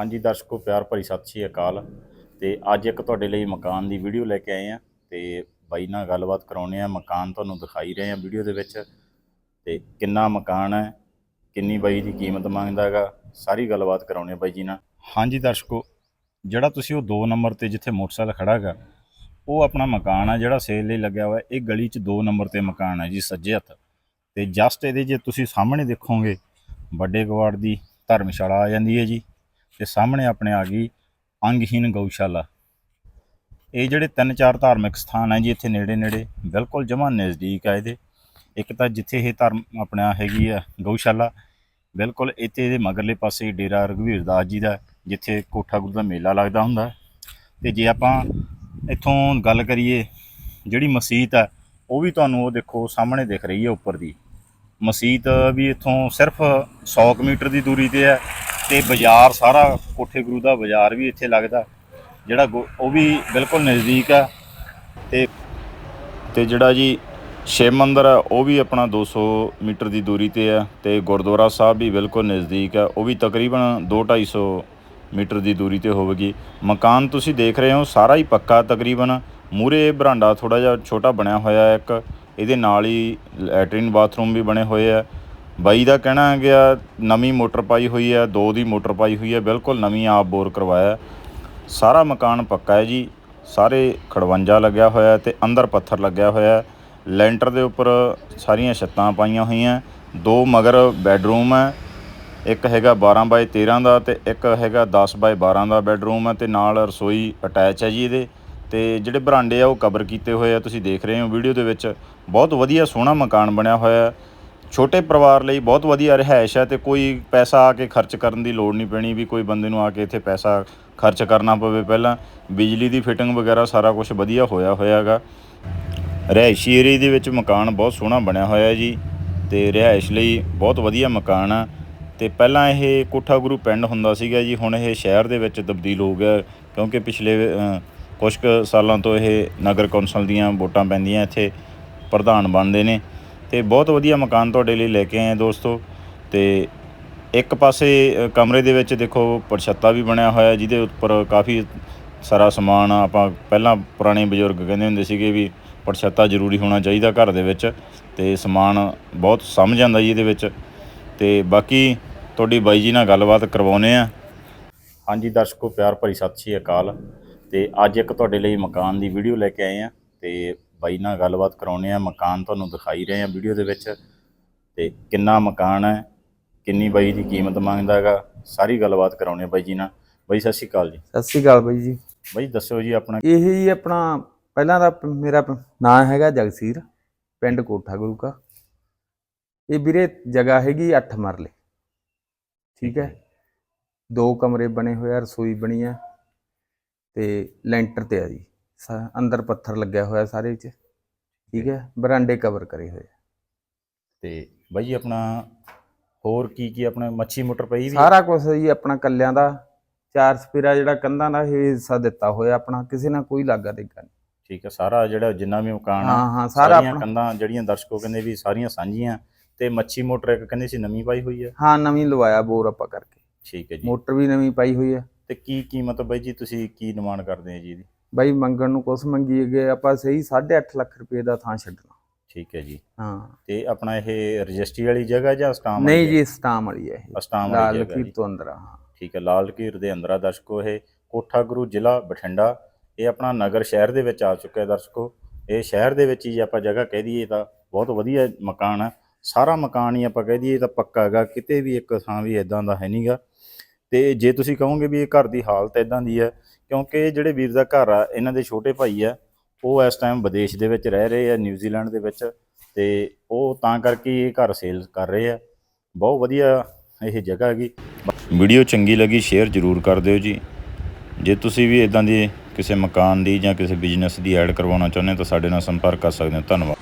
ਹਾਂਜੀ ਦਰਸ਼ਕੋ, ਪਿਆਰ ਭਰੀ ਸਤਿ ਸ਼੍ਰੀ ਅਕਾਲ। ਤੇ ਅੱਜ ਇੱਕ ਤੁਹਾਡੇ ਲਈ ਮਕਾਨ ਦੀ ਵੀਡੀਓ ਲੈ ਕੇ ਆਏ ਆ ਤੇ ਬਾਈ ਨਾਲ ਗੱਲਬਾਤ ਕਰਾਉਣੇ ਆ ਮਕਾਨ ਤੁਹਾਨੂੰ ਦਿਖਾਈ ਰਹੇ ਆ ਵੀਡੀਓ ਦੇ ਵਿੱਚ। ਤੇ ਕਿੰਨਾ ਮਕਾਨ ਹੈ, ਕਿੰਨੀ ਬਾਈ ਦੀ ਕੀਮਤ ਮੰਗਦਾ ਹੈਗਾ, ਸਾਰੀ ਗੱਲਬਾਤ ਕਰਾਉਣੇ ਆ ਬਾਈ ਜੀ ਨਾਲ। ਹਾਂਜੀ ਦਰਸ਼ਕੋ, ਜਿਹੜਾ ਤੁਸੀਂ ਉਹ 2 ਨੰਬਰ ਤੇ ਜਿੱਥੇ ਮੋਟਰਸਾਈਕਲ ਖੜਾ ਹੈਗਾ, ਉਹ ਆਪਣਾ ਮਕਾਨ ਆ ਜਿਹੜਾ ਸੇਲ ਲਈ ਲੱਗਿਆ ਹੋਇਆ। ਇਹ ਗਲੀ 'ਚ 2 ਨੰਬਰ ਤੇ ਮਕਾਨ ਹੈ ਜੀ, ਸੱਜੇ ਹੱਥ। ਤੇ ਜਸਟ ਇਹਦੇ ਜੇ ਤੁਸੀਂ ਸਾਹਮਣੇ ਦੇਖੋਗੇ, ਵੱਡੇ ਗਵਾੜ ਦੀ ਧਰਮਸ਼ਾਲਾ ਆ ਜਾਂਦੀ ਹੈ ਜੀ। ਤੇ ਸਾਹਮਣੇ ਆਪਣੇ ਆ ਗਈ ਅੰਗਹੀਨ ਗਊਸ਼ਾਲਾ। ਇਹ ਜਿਹੜੇ ਤਿੰਨ ਚਾਰ ਧਾਰਮਿਕ ਸਥਾਨ ਹੈ ਜੀ, ਇੱਥੇ ਨੇੜੇ ਨੇੜੇ ਬਿਲਕੁਲ ਜਮਾ ਨਜ਼ਦੀਕ ਆ ਇਹਦੇ। ਇੱਕ ਤਾਂ ਜਿੱਥੇ ਇਹ ਧਰਮ ਆਪਣਾ ਹੈਗੀ ਆ ਗਊਸ਼ਾਲਾ, ਬਿਲਕੁਲ ਇੱਥੇ ਦੇ ਮਗਰਲੇ ਪਾਸੇ ਡੇਰਾ ਰਘਵੀਰ ਦਾਸ ਜੀ ਦਾ, ਜਿੱਥੇ ਕੋਠਾ ਗੁਰੂ ਦਾ ਮੇਲਾ ਲੱਗਦਾ ਹੁੰਦਾ। ਤੇ ਜੇ ਆਪਾਂ ਇੱਥੋਂ ਗੱਲ ਕਰੀਏ ਜਿਹੜੀ ਮਸਜਿਦ ਆ, ਉਹ ਵੀ ਤੁਹਾਨੂੰ ਉਹ ਦੇਖੋ ਸਾਹਮਣੇ ਦਿਖ ਰਹੀ ਹੈ ਉੱਪਰ ਦੀ। ਮਸਜਿਦ ਵੀ ਇੱਥੋਂ ਸਿਰਫ 100 ਕੁ ਮੀਟਰ ਦੀ ਦੂਰੀ ਤੇ ਹੈ ਤੇ ਬਾਜ਼ਾਰ ਸਾਰਾ ਕੋਠੇ ਗੁਰੂ ਦਾ ਬਾਜ਼ਾਰ ਵੀ ਇੱਥੇ ਲੱਗਦਾ, ਜਿਹੜਾ ਗੋ- ਉਹ ਵੀ ਬਿਲਕੁਲ ਨਜ਼ਦੀਕ ਆ। ਤੇ ਤੇ ਜਿਹੜਾ ਜੀ ਸ਼ਿਵ ਮੰਦਰ ਆ, ਉਹ ਵੀ ਆਪਣਾ 200 ਮੀਟਰ ਦੀ ਦੂਰੀ ਤੇ ਆ ਤੇ ਗੁਰਦੁਆਰਾ ਸਾਹਿਬ ਵੀ ਬਿਲਕੁਲ ਨਜ਼ਦੀਕ ਆ, ਉਹ ਵੀ ਤਕਰੀਬਨ 2-250 ਮੀਟਰ ਦੀ ਦੂਰੀ ਤੇ ਹੋਵੇਗੀ। ਮਕਾਨ ਤੁਸੀਂ ਦੇਖ ਰਹੇ ਹੋ, ਸਾਰਾ ਹੀ ਪੱਕਾ ਤਕਰੀਬਨ ਮੂਰੇ ਬਰਾਂਡਾ ਥੋੜਾ ਜਿਹਾ ਛੋਟਾ ਬਣਿਆ ਹੋਇਆ ਇੱਕ, ਇਹਦੇ ਨਾਲ ਹੀ ਲੈਟਰਿਨ ਬਾਥਰੂਮ ਵੀ ਬਣੇ ਹੋਏ ਆ। ਬਾਈ ਦਾ ਕਹਿਣਾ ਹੈ ਗਿਆ ਨਵੀਂ ਮੋਟਰ ਪਾਈ ਹੋਈ ਹੈ, ਦੋ ਦੀ ਮੋਟਰ ਪਾਈ ਹੋਈ ਹੈ, ਬਿਲਕੁਲ ਨਵੀਂ ਆਪ ਬੋਰ ਕਰਵਾਇਆ। ਸਾਰਾ ਮਕਾਨ ਪੱਕਾ ਹੈ ਜੀ, ਸਾਰੇ ਖੜਵੰਜਾ ਲੱਗਿਆ ਹੋਇਆ ਹੈ ਤੇ ਅੰਦਰ ਪੱਥਰ ਲੱਗਿਆ ਹੋਇਆ ਲੈਂਟਰ ਦੇ ਉੱਪਰ ਸਾਰੀਆਂ ਛੱਤਾਂ ਪਾਈਆਂ ਹੋਈਆਂ, ਦੋ ਮਗਰ ਬੈੱਡਰੂਮ ਹੈ, ਇੱਕ ਹੈਗਾ 12 ਬਾਏ 13 ਦਾ ਤੇ ਇੱਕ ਹੈਗਾ 10 ਬਾਏ 12 ਦਾ ਬੈੱਡਰੂਮ ਹੈ ਤੇ ਨਾਲ ਰਸੋਈ ਅਟੈਚ ਹੈ ਜੀ ਇਹਦੇ। ਤੇ ਜਿਹੜੇ ਬਰਾਂਡੇ ਆ ਉਹ ਕਵਰ ਕੀਤੇ ਹੋਏ ਆ, ਤੁਸੀਂ ਦੇਖ ਰਹੇ ਹੋ ਵੀਡੀਓ ਦੇ ਵਿੱਚ। ਬਹੁਤ ਵਧੀਆ ਸੋਹਣਾ ਮਕਾਨ ਬਣਿਆ ਹੋਇਆ ਛੋਟੇ ਪਰਿਵਾਰ ਲਈ ਬਹੁਤ ਵਧੀਆ ਰਿਹਾਇਸ਼ ਹੈ ਤੇ ਕੋਈ ਪੈਸਾ ਆ ਕੇ ਖਰਚ ਕਰਨ ਦੀ ਲੋੜ ਨਹੀਂ ਪੈਣੀ ਵੀ ਕੋਈ ਬੰਦੇ ਨੂੰ ਆ ਕੇ ਇੱਥੇ ਪੈਸਾ ਖਰਚ ਕਰਨਾ ਪਵੇ ਪਹਿਲਾਂ। ਬਿਜਲੀ ਦੀ ਫਿਟਿੰਗ ਵਗੈਰਾ ਸਾਰਾ ਕੁਝ ਵਧੀਆ ਹੋਇਆ ਹੋਇਆ ਹੈਗਾ ਰਿਹਾਇਸ਼ੀ ਏਰੀਏ ਦੇ ਵਿੱਚ ਮਕਾਨ ਬਹੁਤ ਸੋਹਣਾ ਬਣਿਆ ਹੋਇਆ ਜੀ ਤੇ ਰਿਹਾਇਸ਼ ਲਈ ਬਹੁਤ ਵਧੀਆ ਮਕਾਨ ਆ। ਤੇ ਪਹਿਲਾਂ ਇਹ ਕੋਠਾ ਗੁਰੂ ਪਿੰਡ ਹੁੰਦਾ ਸੀਗਾ ਜੀ ਹੁਣ ਇਹ ਸ਼ਹਿਰ ਦੇ ਵਿੱਚ ਤਬਦੀਲ ਹੋ ਗਿਆ ਕਿਉਂਕਿ ਪਿਛਲੇ ਅ, ਕੁਛ ਕੁ ਸਾਲਾਂ ਤੋਂ ਇਹ ਨਗਰ ਕੌਂਸਲ ਦੀਆਂ ਵੋਟਾਂ ਪੈਂਦੀਆਂ ਇੱਥੇ ਪ੍ਰਧਾਨ ਬਣਦੇ ਨੇ। ਤੇ ਬਹੁਤ ਵਧੀਆ ਮਕਾਨ ਤੁਹਾਡੇ ਲਈ ਲੈ ਕੇ ਆਏ ਹਾਂ ਦੋਸਤੋ। ਤੇ ਇੱਕ ਪਾਸੇ ਕਮਰੇ ਦੇ ਵਿੱਚ ਦੇਖੋ ਪਰਛੱਤਾ ਵੀ ਬਣਿਆ ਹੋਇਆ, ਜਿਹਦੇ ਉੱਪਰ ਕਾਫੀ ਸਾਰਾ ਸਮਾਨ ਆਪਾਂ ਪਹਿਲਾਂ ਪੁਰਾਣੇ ਬਜ਼ੁਰਗ ਕਹਿੰਦੇ ਹੁੰਦੇ ਸੀਗੇ ਵੀ ਪਰਛੱਤਾ ਜ਼ਰੂਰੀ ਹੋਣਾ ਚਾਹੀਦਾ ਘਰ ਦੇ ਵਿੱਚ ਤੇ ਸਮਾਨ ਬਹੁਤ ਸਮਝ ਜਾਂਦਾ ਜੀ ਇਹਦੇ ਵਿੱਚ। ਤੇ ਬਾਕੀ ਤੁਹਾਡੀ ਬਾਈ ਜੀ ਨਾਲ ਗੱਲਬਾਤ ਕਰਵਾਉਨੇ ਆ। ਹਾਂਜੀ, ਦਰਸ਼ਕੋ, ਪਿਆਰ ਭਰੀ ਸਤਿ ਸ਼੍ਰੀ ਅਕਾਲ। ਤੇ ਅੱਜ ਇੱਕ ਤੁਹਾਡੇ ਲਈ ਮਕਾਨ ਦੀ ਵੀਡੀਓ ਲੈ ਕੇ ਆਏ ਆ। ਤੇ ਬਾਈ ਨਾਲ ਗੱਲਬਾਤ ਕਰਾਉਨੇ ਆ ਮਕਾਨ ਤੁਹਾਨੂੰ ਦਿਖਾਈ ਰਹੇ ਆ ਵੀਡੀਓ ਦੇ ਵਿੱਚ। ਤੇ ਕਿੰਨਾ ਮਕਾਨ ਹੈ ਕਿੰਨੀ ਬਾਈ ਦੀ ਕੀਮਤ ਮੰਗਦਾ ਹੈਗਾ ਸਾਰੀ ਗੱਲਬਾਤ ਕਰਾਉਨੇ ਆ ਬਾਈ ਜੀ ਨਾਲ। ਬਾਈ ਸਤਿ ਸ਼੍ਰੀ ਅਕਾਲ ਜੀ। ਸਤਿ ਸ਼੍ਰੀ ਅਕਾਲ ਬਾਈ ਜੀ। ਬਾਈ ਦੱਸਿਓ ਜੀ ਆਪਣਾ। ਇਹ ਹੀ ਆਪਣਾ ਪਹਿਲਾਂ ਦਾ ਮੇਰਾ ਪ- ਨਾਂ ਹੈਗਾ ਜਗਸੀਰ ਪਿੰਡ ਕੋਠਾ ਗੁਰੂ ਕਾ। ਇਹ ਵੀਰੇ ਜਗ੍ਹਾ ਹੈਗੀ 8 ਮਰਲੇ। ਠੀਕ ਹੈ। ਦੋ ਕਮਰੇ ਬਣੇ ਹੋਏ ਆ ਰਸੋਈ ਬਣੀ ਆ ਤੇ ਲੈਂਟਰ ਤੇ ਆ ਜੀ। ਅੰਦਰ ਪੱਥਰ ਲੱਗਿਆ ਹੋਇਆ ਸਾਰੇ ਵਿੱਚ ਠੀਕ ਹੈ ਬਰਾਂਡੇ ਕਵਰ ਕਰੇ ਹੋਏ। ਆ। ਤੇ ਬਾਈ ਜੀ ਆਪਣਾ ਹੋਰ ਕੀ ਕੀ ਆਪਣਾ ਮੱਛੀ ਮੋਟਰ ਪਈ ਵੀ ਹੈ? ਸਾਰਾ ਕੁਝ ਜੀ ਆਪਣਾ ਕੱਲਿਆਂ ਦਾ। ਚਾਰ ਸਪੀਰਾ ਜਿਹੜਾ ਕੰਧਾਂ ਦਾ ਇਹ ਹਿੱਸਾ ਦਿੱਤਾ ਹੋਇਆ ਆਪਣਾ ਕਿਸੇ ਨਾਲ ਕੋਈ ਲਾਗਾ ਦੇਗਾ ਨਹੀਂ। ਠੀਕ ਹੈ ਸਾਰਾ ਜਿਹੜਾ ਜਿੰਨਾ ਵੀ ਮਕਾਨ ਆ ਹਾਂ ਹਾਂ ਸਾਰਾ ਸਾਰੀਆਂ ਆਪਣਾ। ਕੰਧਾਂ ਜਿਹੜੀਆਂ ਦਰਸ਼ਕੋ ਕਹਿੰਦੇ ਵੀ ਸਾਰੀਆਂ ਸਾਂਝੀਆਂ ਤੇ ਮੱਛੀ ਮੋਟਰ ਇੱਕ ਕਹਿੰਦੇ ਸੀ ਨਵੀਂ ਪਾਈ ਹੋਈ ਹੈ? ਹਾਂ ਨਵੀਂ ਲਵਾਇਆ ਬੋਰ ਆਪਾਂ ਕਰਕੇ। ਠੀਕ ਹੈ ਜੀ। ਮੋਟਰ ਵੀ ਨਵੀਂ ਪਾਈ ਹੋਈ ਆ ਤੇ ਕੀ ਕੀਮਤ ਬਾਈ ਜੀ ਤੁਸੀਂ ਕੀ ਡਿਮਾਂਡ ਕਰਦੇ ਆ ਜੀ ਇਹਦੀ? ਬਾਈ ਮੰਗਣ ਨੂੰ ਕੁਛ ਮੰਗੀ ਗਏ ਆਪਾਂ ਸਹੀ 8.5 ਲੱਖ ਰੁਪਏ ਦਾ ਥਾਂ ਛੱਡਣਾ। ਠੀਕ ਹੈ ਜੀ। ਹਾਂ। ਤੇ ਆਪਣਾ ਇਹ ਰਜਿਸਟਰੀ ਵਾਲੀ ਜਗ੍ਹਾ ਜਾਂ ਸਟਾਮ ਨਹੀਂ ਜੀ ਸਟਾਮ ਵਾਲੀ ਹੈ ਇਹ। ਸਟਾਮ ਵਾਲੀ ਜਗ੍ਹਾ ਲਕੀਰ ਜੀ ਤੋਂ ਅੰਦਰ ਆ ਹਾਂ। ਠੀਕ ਹੈ ਲਾਲ ਲਕੀਰ ਦੇ ਅੰਦਰ ਆ ਦਰਸ਼ਕੋ ਇਹ। ਕੋਠਾ ਗੁਰੂ ਜ਼ਿਲ੍ਹਾ ਬਠਿੰਡਾ। ਇਹ ਆਪਣਾ ਨਗਰ ਸ਼ਹਿਰ ਦੇ ਵਿੱਚ ਆ ਚੁੱਕਾ ਹੈ ਦਰਸ਼ਕੋ। ਇਹ ਸ਼ਹਿਰ ਦੇ ਵਿੱਚ ਹੀ ਜੇ ਆਪਾਂ ਜਗ੍ਹਾ ਕਹਿ ਦਈਏ ਤਾਂ ਬਹੁਤ ਵਧੀਆ ਮਕਾਨ ਹੈ ਸਾਰਾ ਮਕਾਨ ਹੀ ਆਪਾਂ ਕਹਿ ਦਈਏ ਤਾਂ ਪੱਕਾ ਹੈਗਾ ਕਿਤੇ ਵੀ ਇੱਕ ਥਾਂ ਵੀ ਇਦਾਂ ਦਾ ਹੈ ਨਹੀਂਗਾ ਤੇ ਜੇ ਤੁਸੀਂ ਕਹੋਗੇ ਵੀ ਇਹ ਘਰ ਦੀ ਹਾਲਤ ਇਦਾਂ ਦੀ ਹੈ ਕਿਉਂਕਿ ਜਿਹੜੇ ਵੀਰ ਦਾ ਘਰ ਆ, ਇਹਨਾਂ ਦੇ ਛੋਟੇ ਭਾਈ ਆ, ਉਹ ਇਸ ਟਾਈਮ ਵਿਦੇਸ਼ ਦੇ ਵਿੱਚ ਰਹਿ ਰਹੇ ਆ ਨਿਊਜ਼ੀਲੈਂਡ ਦੇ ਵਿੱਚ, ਤੇ ਉਹ ਤਾਂ ਕਰਕੇ ਇਹ ਘਰ ਸੇਲ ਕਰ ਰਹੇ ਆ। ਬਹੁਤ ਵਧੀਆ ਇਹ ਜਗ੍ਹਾ ਹੈਗੀ। ਵੀਡੀਓ ਚੰਗੀ ਲੱਗੀ ਸ਼ੇਅਰ ਜ਼ਰੂਰ ਕਰ ਦਿਓ ਜੀ। ਜੇ ਤੁਸੀਂ ਵੀ ਇਦਾਂ ਦੀ ਕਿਸੇ ਮਕਾਨ ਦੀ ਜਾਂ ਕਿਸੇ ਬਿਜ਼ਨਸ ਦੀ ਐਡ ਕਰਵਾਉਣਾ ਚਾਹੁੰਦੇ ਹੋ, ਤਾਂ ਸਾਡੇ ਨਾਲ ਸੰਪਰਕ ਕਰ ਸਕਦੇ ਹੋ। ਧੰਨਵਾਦ।